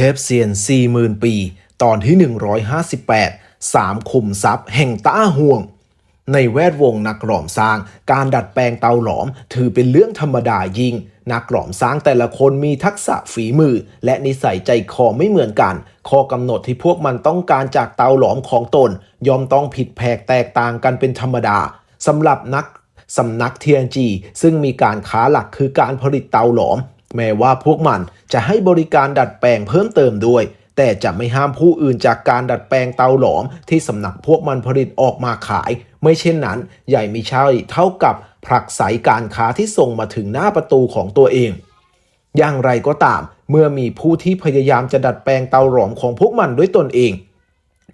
ทพเซียน 40,000 ปี ตอนที่ 158 สามขุมทรัพย์แห่งต้าห่วง ในแวดวงนักหลอมสร้าง การดัดแปลงเตาหลอมถือเป็นเรื่องธรรมดายิ่ง นักหลอมสร้างแต่ละคนมีทักษะฝีมือ และนิสัยใจคอไม่เหมือนกัน ข้อกำหนดที่พวกมันต้องการจากเตาหลอมของตน ยอมต้องผิดแผกแตกต่างกันเป็นธรรมดาสำหรับนักสำนัก TNG ซึ่งมีการค้าหลักคือการผลิตเตาหลอม แม้ว่าพวกมันจะให้บริการดัดแปลงเพิ่มเติมด้วย แต่จะไม่ห้ามผู้อื่นจากการดัดแปลงเตาหลอม ที่สำนักพวกมันผลิตออกมาขาย ไม่เช่นนั้น ใหญ่ไม่ใช่เท่ากับผลักไสการค้าที่ส่งมาถึงหน้าประตูของตัวเอง อย่างไรก็ตาม เมื่อมีผู้ที่พยายามจะดัดแปลงเตาหลอมของพวกมันด้วยตนเอง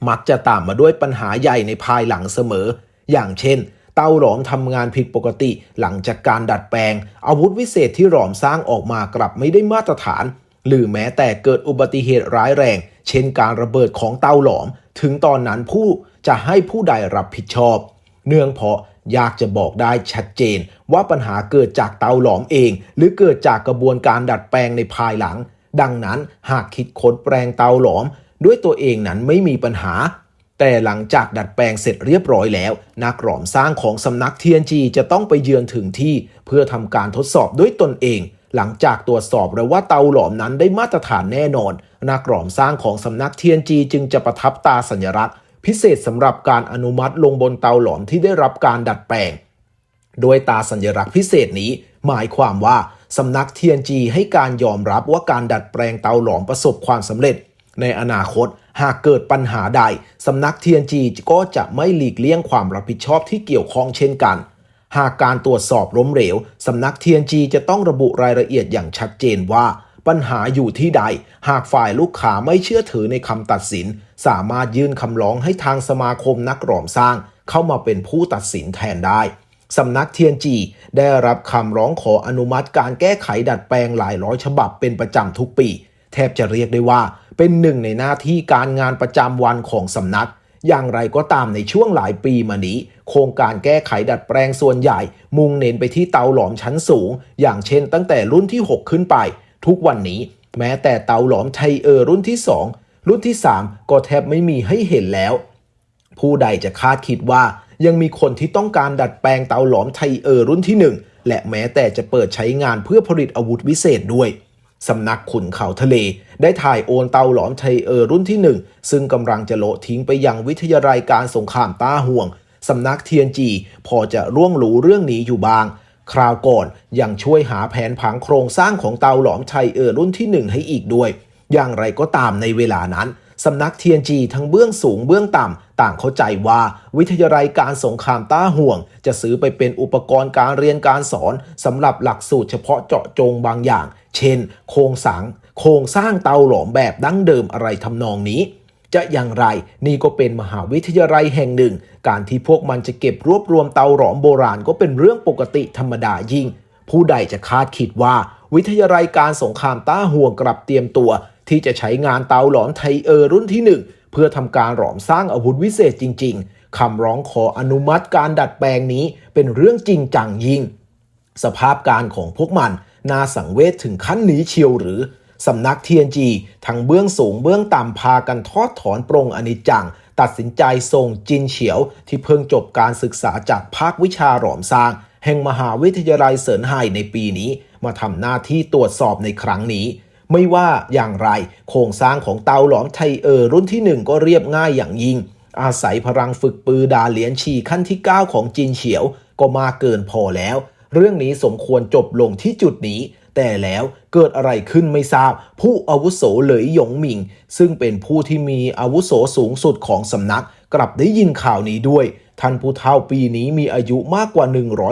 มักจะตามมาด้วยปัญหาใหญ่ในภายหลังเสมอ อย่างเช่น เตาหลอมทำงานผิดปกติ หลังจากการดัดแปลง อาวุธวิเศษที่หลอมสร้างออกมากลับไม่ได้มาตรฐาน หรือแม้แต่เกิดอุบัติเหตุร้ายแรง เช่นการระเบิดของเตาหลอม ถึงตอนนั้นผู้จะให้ผู้ใดรับผิดชอบ เนื่องเพราะยากจะบอกได้ชัดเจน ว่าปัญหาเกิดจากเตาหลอมเอง หรือเกิดจากกระบวนการดัดแปลงในภายหลัง ดังนั้นหากคิดค้นแปลงเตาหลอม ด้วยตัวเองนั้นไม่มีปัญหา แต่หลังจากดัดแปลงเสร็จเรียบร้อยแล้ว นักหลอมสร้างของสำนัก TNG จะต้องไปเยือนถึงที่ เพื่อทำการทดสอบด้วยตนเอง หลังจากตรวจสอบแล้วว่าเตาหลอมนั้นได้มาตรฐานแน่นอน นักหลอมสร้างของสำนัก TNG จึงจะประทับตาสัญลักษณ์ พิเศษสำหรับการอนุมัติลงบนเตาหลอมที่ได้รับการดัดแปลง โดยตาสัญลักษณ์พิเศษนี้ หมายความว่าสำนัก TNG ให้การยอมรับว่าการดัดแปลงเตาหลอมประสบความสำเร็จ ในอนาคต หากเกิดปัญหาใดสำนัก TNG ก็จะไม่หลีกเลี่ยงความรับผิดชอบที่เกี่ยวข้องเช่นกัน หากการตรวจสอบล้มเหลวสำนัก TNG จะต้องระบุรายละเอียดอย่างชัดเจนว่า ปัญหาอยู่ที่ใด หากฝ่ายลูกค้าไม่เชื่อถือในคำตัดสิน สามารถยื่นคำร้องให้ทางสมาคมนักหลอมสร้าง เข้ามาเป็นผู้ตัดสินแทนได้สำนัก TNG ได้รับคำร้องขออนุมัติการแก้ไขดัดแปลงหลายร้อยฉบับเป็นประจำทุกปี แทบจะเรียกได้ว่า เป็นหนึ่งในหน้าที่การงานประจำวันของสำนัก อย่างไรก็ตามในช่วงหลายปีมานี้ โครงการแก้ไขดัดแปลงส่วนใหญ่ มุ่งเน้นไปที่เตาหลอมชั้นสูง อย่างเช่นตั้งแต่รุ่นที่ 6 ขึ้นไป ทุกวันนี้ แม้แต่เตาหลอมไทเออร์รุ่นที่ 2 รุ่นที่ 3 ก็แทบไม่มีให้เห็นแล้ว ผู้ใดจะคาดคิดว่ายังมีคนที่ต้องการดัดแปลงเตาหลอมไทเออร์รุ่นที่ 1 และแม้แต่จะเปิดใช้งานเพื่อผลิตอาวุธวิเศษด้วย สำนักขุนเขาทะเล ได้ถ่ายโอนเตาหลอมไทเออร์รุ่นที่ 1 ซึ่งกำลังจะโละทิ้งไปยังวิทยาลัยการสงครามต้าห่วงสำนักเทียนจีพอจะร่วงรู้เรื่องนี้อยู่บ้าง คราวก่อนยังช่วยหาแผนผังโครงสร้างของเตาหลอมไทเออร์รุ่นที่ 1 ให้อีกด้วย อย่างไรก็ตามในเวลานั้น สำนัก TNG ทั้งเบื้องสูงเบื้องต่ำต่างเข้าใจว่า วิทยาลัยการสงครามต้าห่วง จะซื้อไปเป็นอุปกรณ์การเรียนการสอนสำหรับหลักสูตรเฉพาะเจาะจงบางอย่าง เช่น โครงสร้างโครงสร้างเตาหลอมแบบดั้งเดิมอะไรทำนองนี้จะอย่างไรนี่ก็เป็นมหาวิทยาลัยแห่งหนึ่ง การที่พวกมันจะเก็บรวบรวมเตาหลอมโบราณก็เป็นเรื่องปกติธรรมดายิ่ง ผู้ใดจะคาดคิดว่า วิทยาลัยการสงครามต้าห่วงกลับเตรียมตัว ที่จะใช้งานเตาหลอมไทเออร์รุ่นที่ 1 เพื่อทำการหลอมสร้างอาวุธวิเศษจริง ๆคำร้องขออนุมัติการดัดแปลงนี้เป็นเรื่องจริงจังยิ่ง สภาพการของพวกมันน่าสังเวชถึงขั้นนี้เชียวหรือสำนัก TNG ทั้งเบื้องสูงเบื้องต่ำพากันทอดถอนปรงอนิจจัง ตัดสินใจส่งจินเฉียว ที่เพิ่งจบการศึกษาจากภาควิชาหลอมสร้าง แห่งมหาวิทยาลัยเซินไห่ในปีนี้ มาทำหน้าที่ตรวจสอบในครั้งนี้ ไม่ว่าอย่างไร โครงสร้างของเตาหลอมไทเออร์รุ่นที่ 1 ก็เรียบง่ายอย่างยิ่ง อาศัยพลังฝึกปือดาเหลียนชีขั้นที่ 9 ของจินเฉียว ก็มาเกินพอแล้ว เรื่องนี้สมควรจบลงที่จุดนี้แต่แล้วเกิดอะไรขึ้นไม่ทราบ ผู้อาวุโสเหลยหยงหมิง ซึ่งเป็นผู้ที่มีอาวุโสสูงสุดของสำนัก กลับได้ยินข่าวนี้ด้วย ท่านผู้เฒ่าปีนี้มีอายุมากกว่า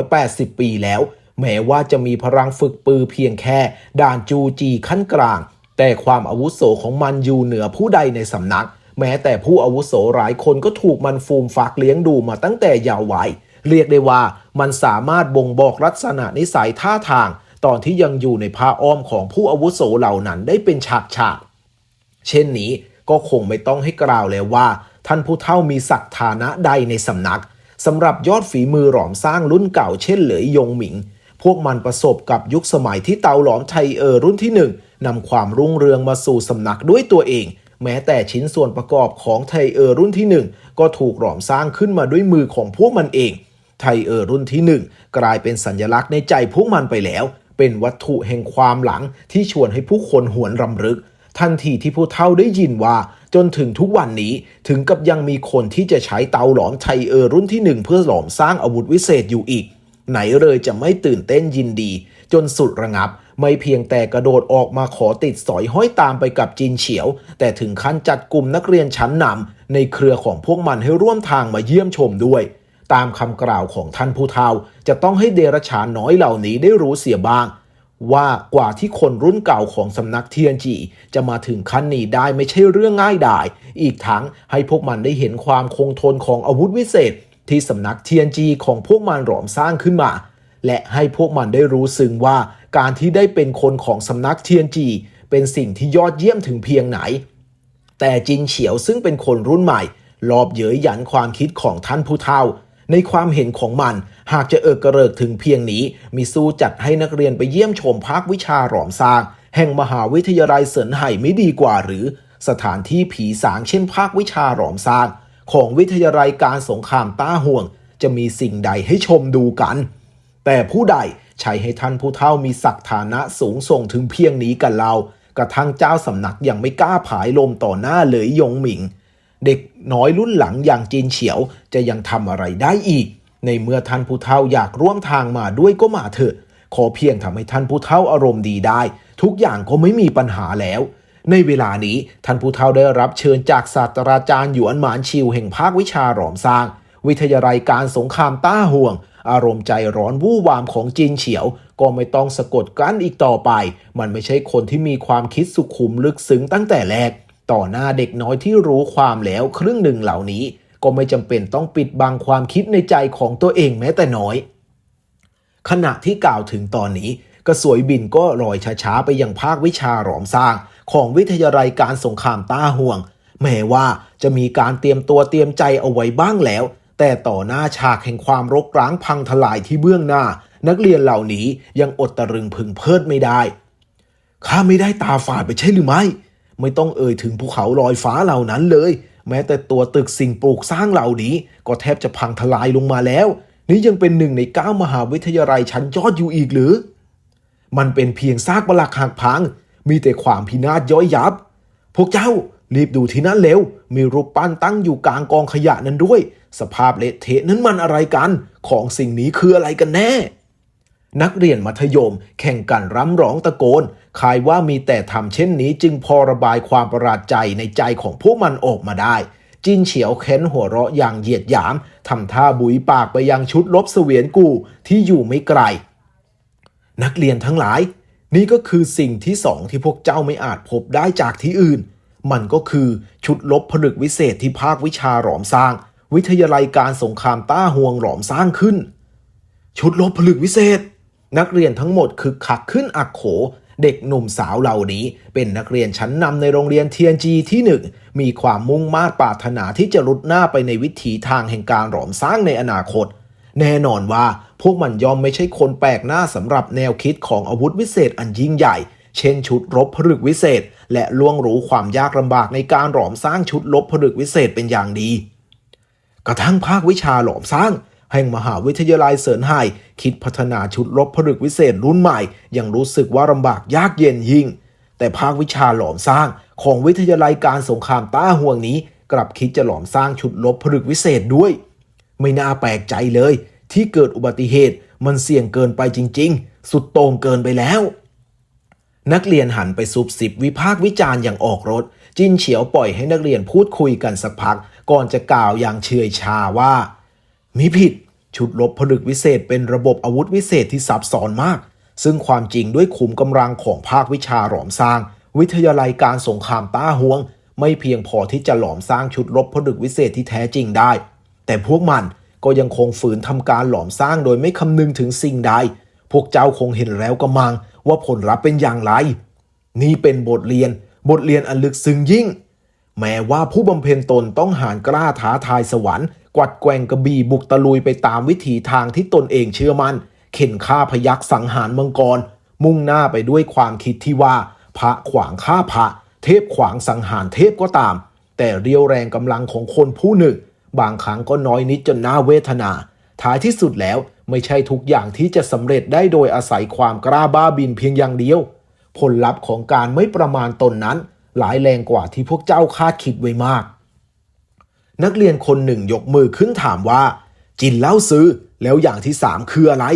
180 ปีแล้ว แม้ว่าจะมีพลังฝึกปือเพียงแค่ ด่านจูจีขั้นกลาง แต่ความอาวุโสของมันอยู่เหนือผู้ใดในสำนัก แม้แต่ผู้อาวุโสหลายคนก็ถูกมันฟูมฟักเลี้ยงดูมาตั้งแต่เยาว์วัยเรียกได้ว่ามันสามารถบ่งบอกลักษณะนิสัยท่าทาง ตอนที่ยังอยู่ในผ้าอ้อมของผู้อาวุโสเหล่านั้นได้เป็นฉากฉากเช่นนี้ก็คงไม่ต้องให้กล่าวแล้วว่า ท่านผู้เฒ่ามีศักดิ์ฐานะใดในสำนักสำหรับยอดฝีมือหลอมสร้างรุ่นเก่าเช่นเหลยยงหมิง พวกมันประสบกับยุคสมัยที่เตาหลอมไทเออร์รุ่นที่หนึ่งนำความรุ่งเรืองมาสู่สำนักด้วยตัวเอง แม้แต่ชิ้นส่วนประกอบของไทเออร์รุ่นที่หนึ่งก็ถูกหลอมสร้างขึ้นมาด้วยมือของพวกมันเอง ไทเออร์รุ่นที่หนึ่งกลายเป็นสัญลักษณ์ในใจพวกมันไปแล้ว เป็นวัตถุแห่งความหลังที่ชวนให้ผู้คนหวนรำลึก ทันทีที่ผู้เฒ่าได้ยินว่าจนถึงทุกวันนี้ถึงกับยังมีคนที่จะใช้เตาหลอมไทเออร์รุ่นที่หนึ่งเพื่อหลอมสร้างอาวุธวิเศษอยู่อีก ไหนเลยจะไม่ตื่นเต้นยินดี จนสุดระงับ ไม่เพียงแต่กระโดดออกมาขอติดสอยห้อยตามไปกับจีนเฉียว แต่ถึงขั้นจัดกลุ่มนักเรียนชั้นนำในเครือของพวกมันให้ร่วมทางมาเยี่ยมชมด้วย ตามคำกล่าวของท่านผู้เฒ่า จะต้องให้เดรัจฉาน้อยเหล่านี้ได้รู้เสียบ้าง ว่ากว่าที่คนรุ่นเก่าของสำนักเทียนจี จะมาถึงขั้นนี้ได้ไม่ใช่เรื่องง่ายดาย อีกทั้งให้พวกมันได้เห็นความคงทนของอาวุธวิเศษ ที่สำนักเทียนจีของพวกมันหลอมสร้างขึ้นมา และให้พวกมันได้รู้ซึ้งว่าการที่ได้เป็นคนของสำนักเทียนจีเป็นสิ่งที่ยอดเยี่ยมถึงเพียงไหน แต่จินเฉียวซึ่งเป็นคนรุ่นใหม่ลอบเย้ยหยันความคิดของท่านผู้เฒ่า ในความเห็นของมันหากจะเอิกกระเริกถึงเพียงนี้ มีสู้จัดให้นักเรียนไปเยี่ยมชมภาควิชาหลอมสร้าง แห่งมหาวิทยาลัยเสินไห่ไม่ดีกว่าหรือ สถานที่ผีสางเช่นภาควิชาหลอมสร้าง ของวิทยาลัยการสงครามต้าห่วง จะมีสิ่งใดให้ชมดูกัน แต่ผู้ใดใช้ให้ท่านผู้เฒ่ามีศักดิ์ฐานะสูงส่งถึงเพียงนี้กันเรา กระทั่งเจ้าสำนักยังไม่กล้าผายลมต่อหน้าเลยยงหมิง เด็กน้อยรุ่นหลังอย่างจีนเฉียวจะยังทำอะไรได้อีก ในเมื่อท่านผู้เฒ่าอยากร่วมทางมาด้วยก็มาเถอะ ขอเพียงทำให้ท่านผู้เฒ่าอารมณ์ดีได้ ทุกอย่างก็ไม่มีปัญหาแล้ว ในเวลานี้ท่านผู้เฒ่าได้รับเชิญจากศาสตราจารย์หยวนหมานชิวแห่งภาควิชาหลอมสร้าง วิทยาลัยการสงครามต้าห่วง อารมณ์ใจร้อนวู่วามของจีนเฉียว ก็ไม่ต้องสะกดกั้นอีกต่อไป มันไม่ใช่คนที่มีความคิดสุขุมลึกซึ้งตั้งแต่แรก ต่อหน้าเด็กน้อยที่รู้ความแล้วครึ่งหนึ่งเหล่านี้ ก็ไม่จำเป็นต้องปิดบังความคิดในใจของตัวเองแม้แต่น้อย ขณะที่กล่าวถึงตอนนี้ กระสวยบินก็ลอยช้าๆไปยังภาควิชาหลอมสร้าง ของวิทยาลัยการสงครามต้าห่วง แม้ว่าจะมีการเตรียมตัวเตรียมใจเอาไว้บ้างแล้ว แต่ต่อหน้าฉากแห่งความรกร้างพังทลายที่เบื้องหน้า นักเรียนเหล่านี้ยังอดตะรึงพึงเพิดไม่ได้ข้าไม่ได้ตาฝาดไปใช่หรือไม่ ไม่ต้องเอ่ยถึงภูเขาลอยฟ้าเหล่านั้นเลย แม้แต่ตัวตึกสิ่งปลูกสร้างเหล่านี้ ก็แทบจะพังทลายลงมาแล้ว นี่ยังเป็นหนึ่งในเก้ามหาวิทยาลัยชั้นยอดอยู่อีกหรือ มันเป็นเพียงซากปลักหักพัง มีแต่ความพินาศย่อยยับ พวกเจ้ารีบดูที่นั่นเร็ว มีรูปปั้นตั้งอยู่กลางกองขยะนั้นด้วย สภาพเละเทะนั้นมันอะไรกัน ของสิ่งนี้คืออะไรกันแน่ นักเรียนมัธยมแข่งกันร่ำร้องตะโกนคายว่ามีแต่ทำเช่นนี้จึงพอระบายความประหลาดใจในใจของพวกมันออกมาได้ จินเฉียวเค้นหัวเราะอย่างเหยียดหยามทำท่าบุยปากไปยังชุดลบเสวียนกูที่อยู่ไม่ไกล นักเรียนทั้งหลาย นี่ก็คือสิ่งที่สองที่พวกเจ้าไม่อาจพบได้จากที่อื่น มันก็คือชุดลบผลึกวิเศษที่ภาควิชาหลอมสร้าง วิทยาลัยการสงครามต้าห่วงหลอมสร้างขึ้น ชุดลบผลึกวิเศษ นักเรียนทั้งหมดคือคักขึ้นอักโข เด็กหนุ่มสาวเหล่านี้ เป็นนักเรียนชั้นนำในโรงเรียนเทียนจีที่หนึ่งมีความมุ่งมา่ปรารถนาที่จะรุดหน้าไปในวิถีทางแห่งการหลอมสร้างในอนาคตแน่นอนว่า พวกมันย่อมไม่ใช่คนแปลกหน้าสำหรับแนวคิดของอาวุธวิเศษอันยิ่งใหญ่ เช่นชุดรบผลึกวิเศษ และล่วงรู้ความยากลำบากในการหลอมสร้างชุดลบผลึกวิเศษเป็นอย่างดี กระทั่งภาควิชาหลอมสร้างแห่งมหาวิทยาลัยเสรินไห่คิดพัฒนาชุดลบผลึกวิเศษรุ่นใหม่ ยังรู้สึกว่าลำบากยากเย็นยิ่ง แต่ภาควิชาหลอมสร้างของวิทยาลัยการสงครามต้าห่วงนี้ กลับคิดจะหลอมสร้างชุดลบผลึกวิเศษด้วย ไม่น่าแปลกใจเลย ที่เกิดอุบัติเหตุมันเสี่ยงเกินไปจริง ๆ สุดโต่งเกินไปแล้ว นักเรียนหันไปซุบซิบวิพากษ์วิจารณ์อย่างออกรถ จินเฉียวปล่อยให้นักเรียนพูดคุยกันสักพัก ก่อนจะกล่าวอย่างเฉยชาว่า มิผิด ชุดลบผลึกวิเศษเป็นระบบอาวุธวิเศษที่ซับซ้อนมาก ซึ่งความจริงด้วยขุมกำลังของภาควิชาหลอมสร้าง วิทยาลัยการสงครามต้าห่วง ไม่เพียงพอที่จะหลอมสร้างชุดลบผลึกวิเศษที่แท้จริงได้ แต่พวกมัน ก็ยังคงฝืนทำการหลอมสร้างโดยไม่คำนึงถึงสิ่งใด พวกเจ้าคงเห็นแล้วก็มังว่าผลลัพธ์เป็นอย่างไร นี่เป็นบทเรียน บทเรียนอันลึกซึ้งยิ่ง แม้ว่าผู้บำเพ็ญตนต้องหานกล้าท้าทายสวรรค์ กวัดแกว่งกระบี่บุกตะลุยไปตามวิถีทางที่ตนเองเชื่อมัน่น เข็นฆ่าพยักสังหารมังกร มุ่งหน้าไปด้วยความคิดที่ว่า พระขวางฆ่าพระ เทพขวางสังหารเทพก็ตาม แต่เรียวแรงกำลังของคนผู้หนึ่ง บางครั้งก็น้อยนิดจนน่าเวทนา ท้ายที่สุดแล้วไม่ใช่ทุกอย่างที่จะสำเร็จได้โดยอาศัยความกล้าบ้าบินเพียงอย่างเดียว ผลลัพธ์ของการไม่ประมาณตนนั้น หลายแรงกว่าที่พวกเจ้าคาดคิดไว้มาก นักเรียนคนหนึ่งยกมือขึ้นถามว่า จินเล่าซื้อ แล้วอย่างที่สามคืออะไร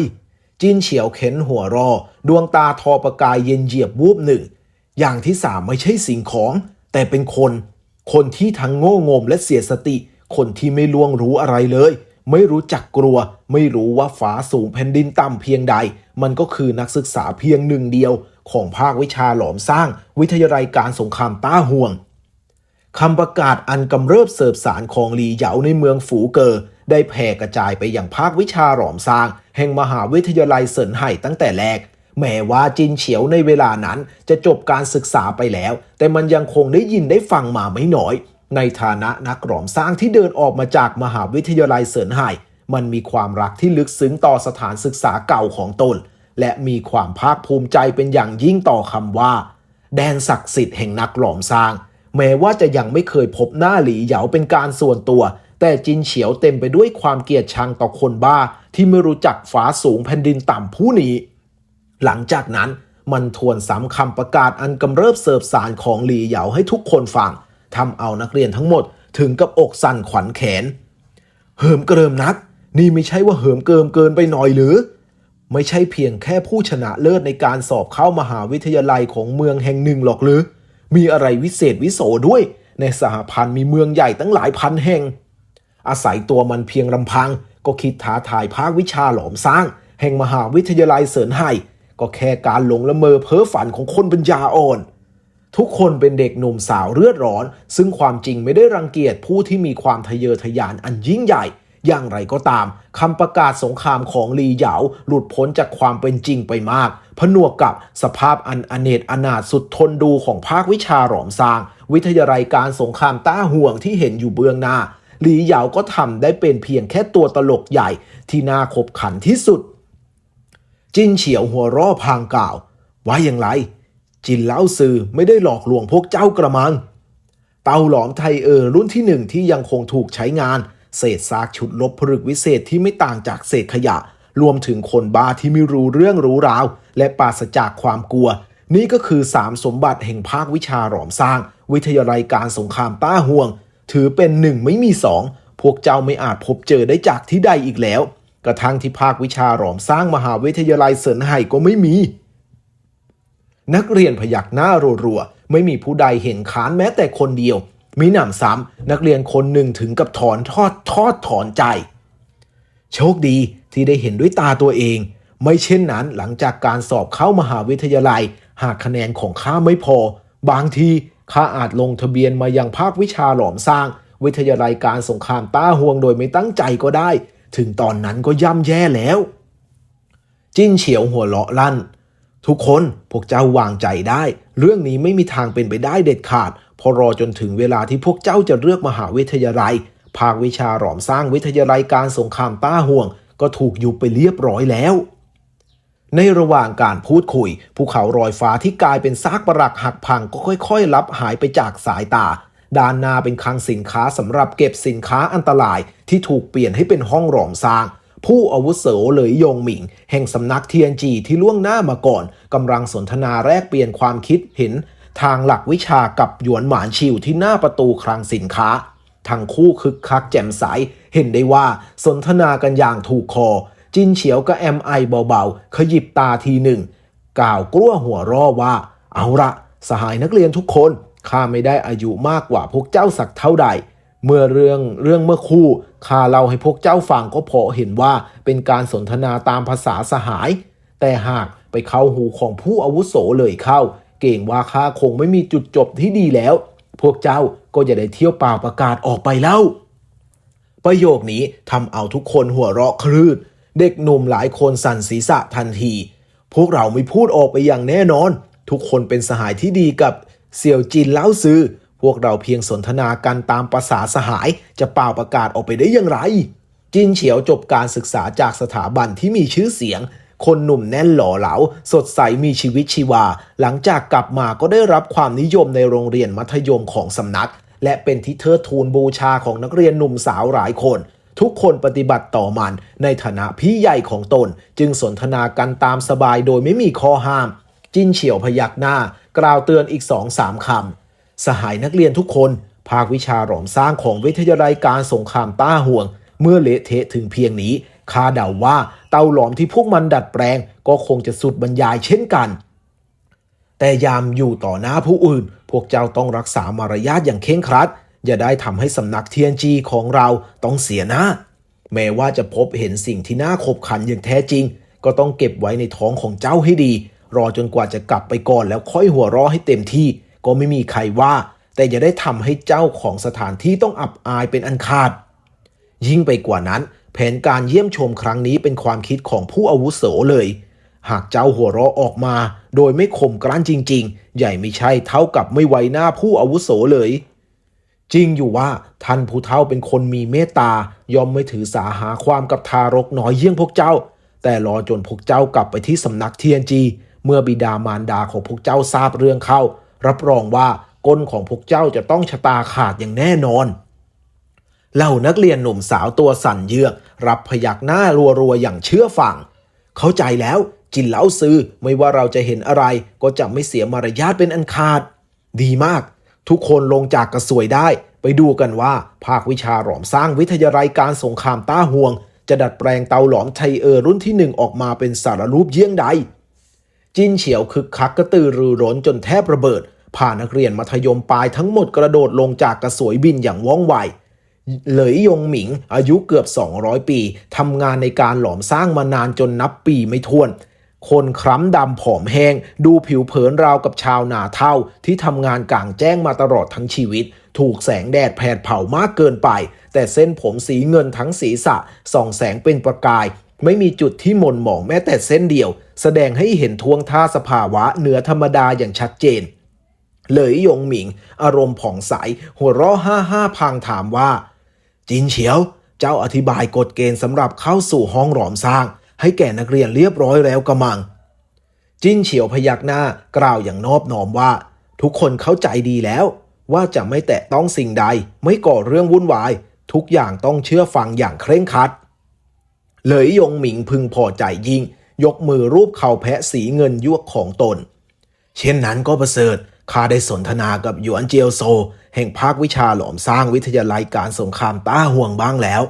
จินเฉียวเข็นหัวรอ ดวงตาทอประกายเย็นเยียบวูบหนึ่ง อย่างที่สามไม่ใช่สิ่งของ แต่เป็นคน คนที่ทั้งโง่งมและเสียสติ คนที่ไม่ล่วงรู้อะไรเลย ไม่รู้จักกลัว ไม่รู้ว่าฟ้าสูงแผ่นดินต่ำเพียงใด มันก็คือนักศึกษาเพียงหนึ่งเดียว ของภาควิชาหลอมสร้าง วิทยาลัยการสงครามต้าห่วงคำประกาศอันกำเริบเสิบสารของหลีเหยาในเมืองฝูเกอได้แผ่กระจายไปอย่างภาควิชาหลอมซาง แห่งมหาวิทยาลัยเซินไห่ตั้งแต่แรกแม้ว่าจินเฉียวในเวลานั้นจะจบการศึกษาไปแล้ว แต่มันยังคงได้ยินได้ฟังมาไม่น้อย ในฐานะนักหลอมสร้างที่เดินออกมาจากมหาวิทยาลัยเซินไห่มันมีความรักที่ลึกซึ้งต่อสถานศึกษาเก่าของตน และมีความภาคภูมิใจเป็นอย่างยิ่งต่อคำว่า แดนศักดิ์สิทธิ์แห่งนักหลอมสร้าง แม้ว่าจะยังไม่เคยพบหน้าหลีเหยาเป็นการส่วนตัว แต่จินเฉียวเต็มไปด้วยความเกลียดชังต่อคนบ้า ที่ไม่รู้จักฟ้าสูงแผ่นดินต่ำผู้นี้ หลังจากนั้นมันทวนซ้ำคำประกาศอันกำเริบเสิบสารของหลีเหยาให้ทุกคนฟัง ทำเอานักเรียนทั้งหมดถึงกับอกสั่นขวัญแขน เหิมเกริมนัก นี่ไม่ใช่ว่าเหิมเกริมเกินไปหน่อยหรือ ไม่ใช่เพียงแค่ผู้ชนะเลิศในการสอบเข้ามหาวิทยาลัยของเมืองแห่งหนึ่งหรอกหรือ มีอะไรวิเศษวิโสด้วย ในสหพันธ์มีเมืองใหญ่ตั้งหลายพันแห่ง อาศัยตัวมันเพียงลำพัง ก็คิดท้าทายภาควิชาหลอมสร้าง แห่งมหาวิทยาลัยเสรินไห่ก็แค่การหลงละเมอเพ้อฝันของคนปัญญาอ่อน ทุกคนเป็นเด็กหนุ่มสาวเลือดร้อน ซึ่งความจริงไม่ได้รังเกียจผู้ที่มีความทะเยอทะยานอันยิ่งใหญ่ อย่างไรก็ตามคำประกาศสงครามของลีเหยาหลุดพ้นจากความเป็นจริงไปมาก ผนวกกับสภาพอันอเนจอนาถสุดทนดูของภาควิชาหลอมสร้าง วิทยาลัยการสงครามต้าห่วงที่เห็นอยู่เบื้องหน้าหลีเหยาก็ทำได้เป็นเพียงแค่ตัวตลกใหญ่ที่น่าขบขันที่สุด จินเฉียวหัวร่อพางกล่าว ว่าอย่างไร จินเล้าซือไม่ได้หลอกลวงพวกเจ้ากระมัง เตาหลอมไทเออร์รุ่นที่หนึ่งที่ยังคงถูกใช้งาน เศษซากชุดลบผลึกวิเศษที่ไม่ต่างจากเศษขยะ รวมถึงคนบ้าที่ไม่รู้เรื่องรู้ราว และปราศจากความกลัว นี่ก็คือสามสมบัติแห่งภาควิชาหลอมสร้าง วิทยาลัยการสงครามต้าห่วง ถือเป็นหนึ่งไม่มีสองพวกเจ้าไม่อาจพบเจอได้จากที่ใดอีกแล้ว กระทั่งที่ภาควิชาหลอมสร้างมหาวิทยาลัยเซินไห่ก็ไม่มี นักเรียนพยักหน้ารัวๆ ไม่มีผู้ใดเห็นขานแม้แต่คนเดียว มีหนำซ้ำนักเรียนคนหนึ่งถึงกับถอนทอดทอดถอนใจ โชคดีที่ได้เห็นด้วยตาตัวเอง ไม่เช่นนั้นหลังจากการสอบเข้ามหาวิทยาลัย หากคะแนนของข้าไม่พอ บางทีข้าอาจลงทะเบียนมายังภาควิชาหลอมสร้าง วิทยาลัยการสงครามต้าห่วงโดยไม่ตั้งใจก็ได้ ถึงตอนนั้นก็ย่ำแย่แล้ว จิ้นเฉียวหัวเราะลั่น ทุกคนพวกเจ้าวางใจได้ เรื่องนี้ไม่มีทางเป็นไปได้เด็ดขาด พอรอจนถึงเวลาที่พวกเจ้าจะเลือกมหาวิทยาลัย ภาควิชาหลอมสร้างวิทยาลัยการสงครามต้าห่วง ก็ถูกยุบไปเรียบร้อยแล้ว ในระหว่างการพูดคุยภูเขารอยฟ้าที่กลายเป็นซากปรักหักพังก็ค่อยๆลับหายไปจากสายตาด้านหน้าเป็นคลังสินค้าสำหรับเก็บสินค้าอันตรายที่ถูกเปลี่ยนให้เป็นห้องหลอมสร้าง ผู้อาวุโสเหลยยงหมิง แห่งสำนักเทียนจีที่ล่วงหน้ามาก่อนกำลังสนทนาแลกเปลี่ยนความคิดเห็น ทางหลักวิชากับหยวนหมานชิวที่หน้าประตูคลังสินค้า ทั้งคู่คึกคักแจ่มใสเห็นได้ว่าสนทนากันอย่างถูกคอ จินเฉียวกับแอมไอเบาๆ ขยิบตาทีหนึ่ง กล่าวกลั้วหัวร่อว่า เอาละสหายนักเรียนทุกคนข้าไม่ได้อายุมากกว่าพวกเจ้าสักเท่าใด เมื่อเรื่องเรื่องเมื่อคู่ข้าเล่าให้พวกเจ้าฟังก็พอเห็นว่าเป็นการสนทนาตามภาษาสหาย แต่หากไปเข้าหูของผู้อาวุโสเลยเข้า เก่งว่าข้าคงไม่มีจุดจบที่ดีแล้ว พวกเจ้าก็จะได้เที่ยวเปล่าประกาศออกไปแล้วประโยคนี้ทำเอาทุกคนหัวเราะครืดเด็กหนุ่มหลายคนสั่นศีรษะทันที พวกเราไม่พูดออกไปอย่างแน่นอน ทุกคนเป็นสหายที่ดีกับเสี่ยวจินเล้าซือ พวกเราเพียงสนทนากันตามภาษาสหายจะเป่าประกาศออกไปได้อย่างไร จินเฉียวจบการศึกษาจากสถาบันที่มีชื่อเสียง คนหนุ่มแน่นหล่อเหลา สดใสมีชีวิตชีวา หลังจากกลับมาก็ได้รับความนิยมในโรงเรียนมัธยมของสำนัก และเป็นที่เทิดทูนบูชาของนักเรียนหนุ่มสาวหลายคน ทุกคนปฏิบัติต่อมันในฐานะพี่ใหญ่ของตน จึงสนทนากันตามสบายโดยไม่มีข้อห้าม จินเฉียวพยักหน้ากล่าวเตือนอีกสองสามคำ สหายนักเรียนทุกคน ภาควิชาหลอมสร้างของวิทยาลัยการสงครามต้าห่วง เมื่อเละเทะถึงเพียงนี้คาเดาว่าเตาหลอมที่พวกมันดัดแปลง ก็คงจะสุดบรรยายเช่นกัน แต่ยามอยู่ต่อหน้าผู้อื่น พวกเจ้าต้องรักษามารยาทอย่างเคร่งครัด อย่าได้ทำให้สำนักเทียนจีของเราต้องเสียหน้า แม้ว่าจะพบเห็นสิ่งที่น่าขบขันอย่างแท้จริง ก็ต้องเก็บไว้ในท้องของเจ้าให้ดี รอจนกว่าจะกลับไปก่อนแล้วค่อยหัวเราะให้เต็มที่ ก็ไม่มีใครว่า แต่อย่าได้ทำให้เจ้าของสถานที่ต้องอับอายเป็นอันขาด ยิ่งไปกว่านั้น แผนการเยี่ยมชมครั้งนี้เป็นความคิดของผู้อาวุโสเลย หากเจ้าหัวเราะออกมา โดยไม่ข่มกลั้นจริง ๆ ใหญ่ไม่ใช่เท่ากับไม่ไว้หน้าผู้อาวุโสเลย จริงอยู่ว่าท่านผู้เฒ่าเป็นคนมีเมตตายอมไม่ถือสาหาความกับทารกน้อยเยี่ยงพวกเจ้า แต่รอจนพวกเจ้ากลับไปที่สำนักเทียนจีเมื่อบิดามารดาของพวกเจ้าทราบเรื่องเข้า รับรองว่าก้นของพวกเจ้าจะต้องชะตาขาดอย่างแน่นอน เหล่านักเรียนหนุ่มสาวตัวสั่นเยือก รับพยักหน้ารัวๆอย่างเชื่อฟัง เข้าใจแล้วจินเหล้าซื้อไม่ว่าเราจะเห็นอะไร ก็จะไม่เสียมารยาทเป็นอันขาด ดีมาก ทุกคนลงจากกระสวยได้ ไปดูกันว่า ภาควิชาหลอมสร้างวิทยาลัยการสงครามต้าห่วง จะดัดแปลงเตาหลอมไทเออร์รุ่นที่หนึ่งออกมาเป็นสารรูปเยี่ยงใด จินเฉียวคึกคักกระตือรือร้นจนแทบระเบิดพานักเรียนมัธยมปลายทั้งหมดกระโดดลงจากกระสวยบินอย่างว่องไว เหลยยงหมิงอายุเกือบ 200 ปีทำงานในการหลอมสร้างมานานจนนับปีไม่ถ้วน คนคล้ำดำผอมแห้ง ดูผิวเผินราวกับชาวนาเท่า ที่ทำงานกลางแจ้งมาตลอดทั้งชีวิต ถูกแสงแดดแผดเผามากเกินไป แต่เส้นผมสีเงินทั้งศีรษะส่องแสงเป็นประกาย ไม่มีจุดที่หม่นหมองแม้แต่เส้นเดียว แสดงให้เห็นท่วงท่าสภาวะเหนือธรรมดาอย่างชัดเจน เลยยงหมิง อารมณ์ผ่องใส หัวเราะห้าห้าพังถามว่า จินเฉียว เจ้าอธิบายกฎเกณฑ์สำหรับเข้าสู่ห้องหลอมสร้าง ให้แก่นักเรียนเรียบร้อยแล้วกระมัง จินเฉียวพยักหน้ากล่าวอย่างนอบน้อมว่า ทุกคนเข้าใจดีแล้ว ว่าจะไม่แตะต้องสิ่งใด ไม่ก่อเรื่องวุ่นวาย ทุกอย่างต้องเชื่อฟังอย่างเคร่งครัด เลยยงหมิงพึงพอใจยิ่ง ยกมือรูปเข่าแพะสีเงินยวกของตน เช่นนั้นก็ประเสริฐข้าได้สนทนากับหยวนเจียวโซ แห่งภาควิชาหลอมสร้างวิทยาลัยการสงครามต้าห่วงบ้างแล้ว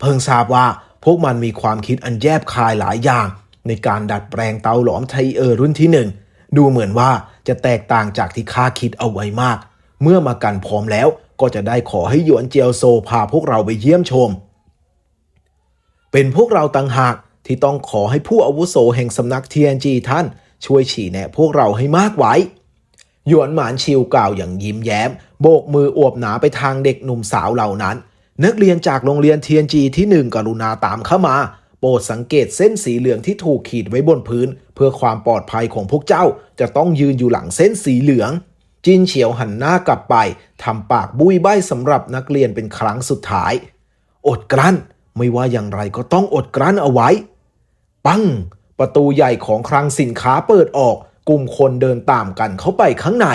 เพิ่งทราบว่าพวกมันมีความคิดอันแยบคายหลายอย่าง ในการดัดแปลงเตาหลอมไทเออร์รุ่นที่หนึ่งดูเหมือนว่าจะแตกต่างจากที่ข้าคิดเอาไว้มาก เมื่อมากันพร้อมแล้วก็จะได้ขอให้หยวนเจียวโซพาพวกเราไปเยี่ยมชม เป็นพวกเราต่างหาก ที่ต้องขอให้ผู้อาวุโสแห่งสำนัก TNG ท่าน ช่วยชี้แนะพวกเราให้มากไว้ หยวนหมานชิวกล่าวอย่างยิ้มแย้ม โบกมืออวบหนาไปทางเด็กหนุ่มสาวเหล่านั้น นักเรียนจากโรงเรียน TNG ที่หนึ่งกรุณาตามเข้ามา โปรดสังเกตเส้นสีเหลืองที่ถูกขีดไว้บนพื้น เพื่อความปลอดภัยของพวกเจ้า จะต้องยืนอยู่หลังเส้นสีเหลืองจินเฉียวหันหน้ากลับไปทำปากบุยใบ้สำหรับนักเรียนเป็นครั้งสุดท้าย อดกลั้น ไม่ว่าอย่างไรก็ต้องอดกลั้นเอาไว้ ปัง ประตูใหญ่ของคลังสินค้าเปิดออก กลุ่มคนเดินตามกันเข้าไปข้างใน